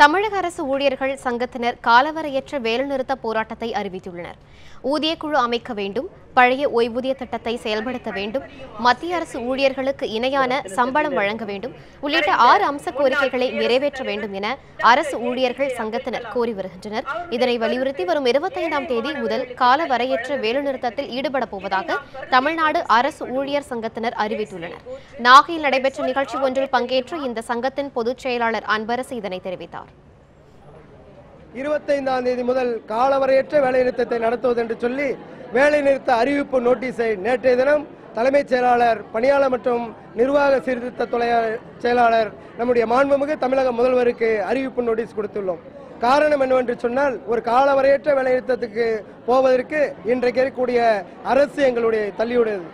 தமிழக அரசு ஊழியர்கள் சங்கத்தினர் காலவரையற்ற வேலைநிறுத்த போராட்டத்தை அறிவித்துள்ளனர். ஊதியக்குழு அமைக்க வேண்டும். பழைய ஓய்வூதிய திட்டத்தை செயல்படுத்த வேண்டும். மத்திய அரசு ஊழியர்களுக்கு இணையான சம்பளம் வழங்க வேண்டும். உள்ளிட்ட ஆறு அம்ச கோரிக்கைகளை நிறைவேற்ற வேண்டும் என அரசு ஊழியர்கள் சங்கத்தினர் கோரி வருகின்றனர். இதனை வலியுறுத்தி வரும் இருபத்தைந்தாம் தேதி முதல் கால வரையற்ற வேலைநிறுத்தத்தில் ஈடுபட போவதாக தமிழ்நாடு அரசு ஊழியர் சங்கத்தினர் அறிவித்துள்ளனர். நாகையில் நடைபெற்ற நிகழ்ச்சி ஒன்றில் பங்கேற்று இந்த சங்கத்தின் பொதுச் செயலாளர் அன்பரசு இதனை தெரிவித்தார். இருபத்தைந்தாம் தேதி முதல் காலவரையற்ற வேலைநிறுத்தத்தை நடத்துவது என்று சொல்லி வேலைநிறுத்த அறிவிப்பு நோட்டீஸை நேற்றைய தினம் தலைமைச் செயலாளர் பணியாளர் மற்றும் நிர்வாக சீர்திருத்த துறை செயலாளர் நம்முடைய மாண்புமிகு தமிழக முதல்வருக்கு அறிவிப்பு நோட்டீஸ் கொடுத்துள்ளோம். காரணம் என்னவென்று சொன்னால் ஒரு காலவரையற்ற வேலைநிறுத்தத்துக்கு போவதற்கு இன்றைக்கு இருக்கக்கூடிய அரசு எங்களுடைய தள்ளியுடையது.